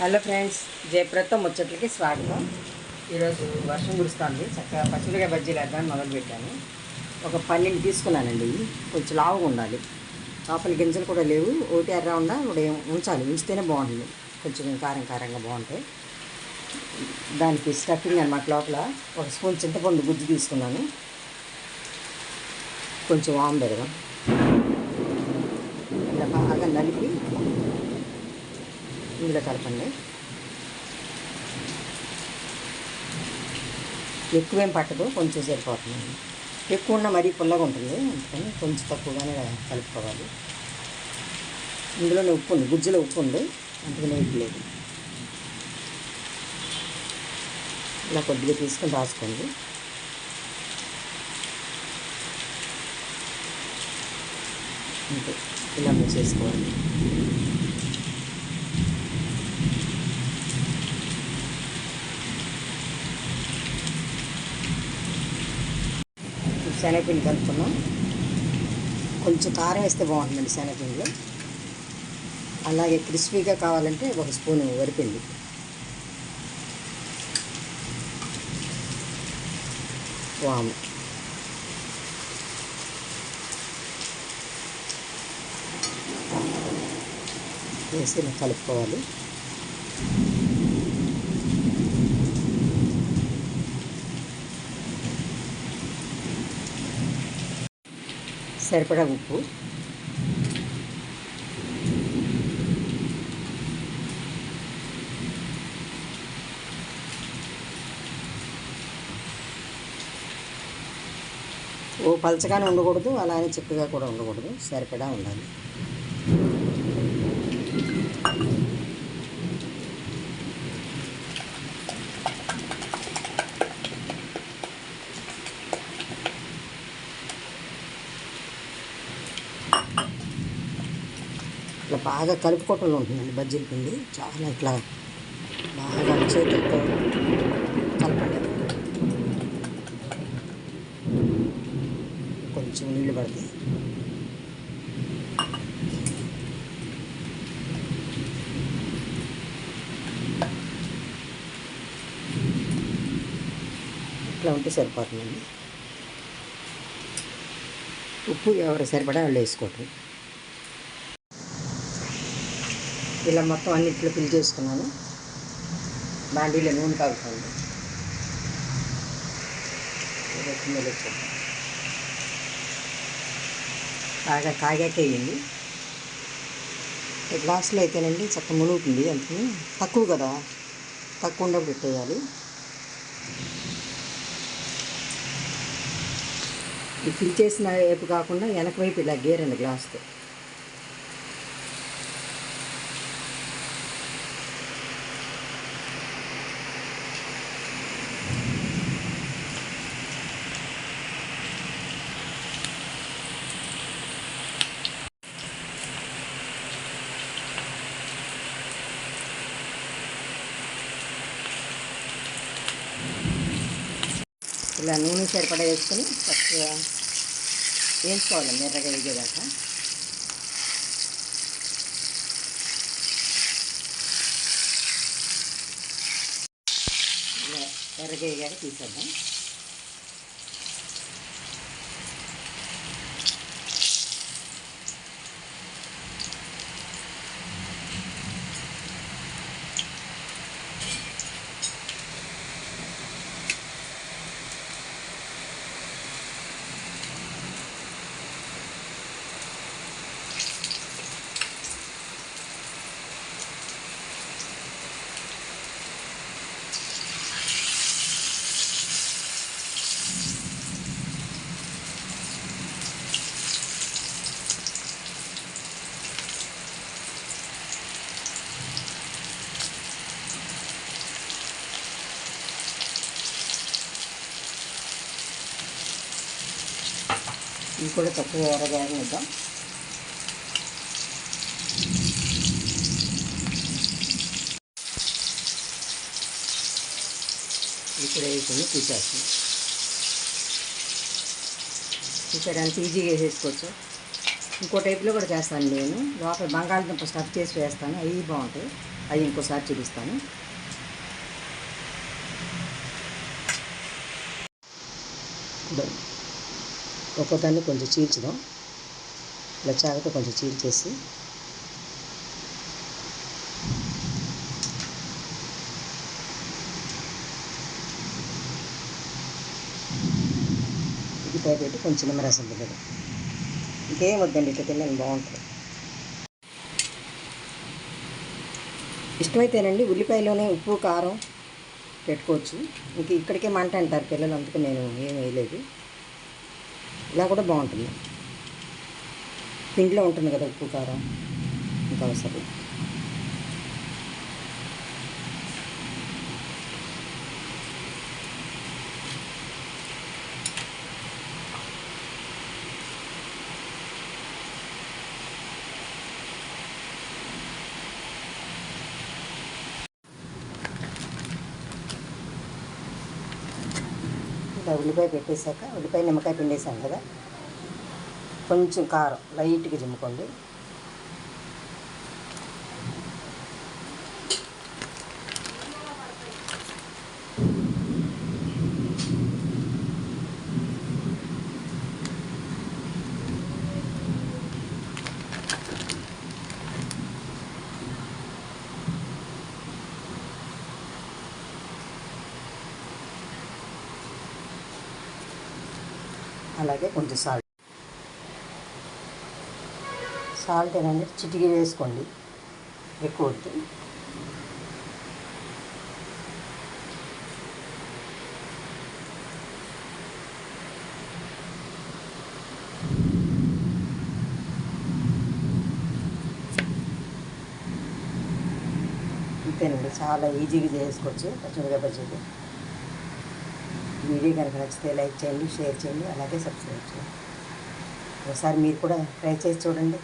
Hello friends జయప్రతో ముచ్చట్లకి స్వాగతం. ఈరోజు వర్షం కురుస్తుంది. చక్కగా పచ్చిమిరకాయ బజ్జీలు వేద్దామని మొదలుపెట్టాను. ఒక పన్నెండు తీసుకున్నానండి. కొంచెం లావుగా ఉండాలి. లోపల గింజలు కూడా లేవు. ఒకటి ఎర్ర ఉండా ఒకటి ఉంచాలి. ఉంచితేనే బాగుంటుంది. కొంచెం కారం కారంగా బాగుంటాయి. దానికి స్టఫింగ్ అనమాట లోపల. ఒక స్పూన్ చింతపండు గుజ్జు తీసుకున్నాను. కొంచెం వామ్ పెడదాం. ఇలా బాగా నలిపి ఇందులో కలపండి. ఎక్కువేం పట్టదు కొంచెం సరిపోతుంది. ఎక్కువ ఉన్న మరీ పుల్లగా ఉంటుంది అందుకని కొంచెం తక్కువగానే కలుపుకోవాలి. ఇందులోనే ఉప్పు ఉంది గుజ్జులో ఉప్పు ఉంది అందుకని లేదు. ఇలా కొద్దిగా తీసుకొని రాసుకోండి. అంతే ఇలా చేసుకోవాలి. శనగపిండి కలుపుకున్నాం కొంచెం కారం వేస్తే బాగుంటుందండి శనగపిండిలో అలాగే క్రిస్పీగా కావాలంటే ఒక స్పూన్ వరిపిండి. వాము. వేసి కలుపుకోవాలి. సరిపడా ఉప్పు. ఓ పలచగానే ఉండకూడదు అలానే చిక్కగా కూడా ఉండకూడదు సరిపడా ఉండాలి. బాగా కలుపుకోవటంలో ఉంటుందండి బజ్జీల పిండి. చాలా ఇట్లా బాగా చేతులతో కలపండి. కొంచెం నీళ్ళు పడతాయి ఇట్లా ఉంటే సరిపోతుందండి. ఉప్పు ఎవరు సరిపడా వాళ్ళు వేసుకోవటం. ఇలా మొత్తం అన్నిట్లో ఫిల్ చేసుకున్నాను. బాండీలో నూనె కాగుతుంది బాగా కాగాక వేయండి గ్లాసులో అయితేనండి చక్క మునుగుతుంది అందుకని తక్కువ కదా. తక్కువ ఉండప్పుడు పెట్టేయాలి. ఫిల్ చేసిన వైపు కాకుండా వెనక వైపు ఇలా గేరండి గ్లాస్తో. ఇలా నూనె సరిపడా వేసుకొని చక్కగా వేసుకోవాలి మెర్రగా వేగేదాకా. ఇలా ఎర్రగా వేగాక తీసేద్దాం. ఇవి కూడా తక్కువ ఎర్రగా వేద్దాం. ఇక్కడ వేసుకుని తీసేస్తాం. చూసారు ఈజీగా వేసేసుకోవచ్చు. ఇంకో టైప్లో కూడా చేస్తాను నేను. లోపల బంగాళదుంప స్టఫ్ చేసి వేస్తాను. అవి బాగుంటాయి. అవి ఇంకోసారి చూపిస్తాను. ఒక్కొక్కదాన్ని కొంచెం చీల్చుదాం. ఇలా చాకుతో కొంచెం చీల్చేసి. ఇది పై పెట్టి కొంచెం నిమ్మరసం దిగదు ఇంకేం వద్దండి ఇట్లా తిన్నాను బాగుంటుంది. ఇష్టమైతేనండి ఉల్లిపాయలోనే ఉప్పు కారం పెట్టుకోవచ్చు. ఇంక ఇక్కడికే మంట అంటారు పిల్లలు అందుకు నేను ఏం వేయలేదు. ఇలా కూడా బాగుంటుంది. పిండిలో ఉంటుంది కదా ఉప్పు కారం ఇంకా అవసరం ఇలా ఉల్లిపాయ పెట్టేశాక ఉల్లిపాయ నిమ్మకాయ పిండేసాం కదా. కొంచెం కారం లైట్గా జిమ్ముకోండి. అలాగే కొంచెం సాల్ట్. సాల్ట్ ఏంటంటే చిటికి వేసుకోండి. ఎక్కువ వద్దు. అంతేనండి చాలా ఈజీగా చేసుకోవచ్చు. పచ్చిమిరకాయ వీడియో కనుక నచ్చితే లైక్ చేయండి షేర్ చేయండి అలాగే సబ్స్క్రైబ్ చేయండి. ఒకసారి మీరు కూడా ట్రై చేసి చూడండి.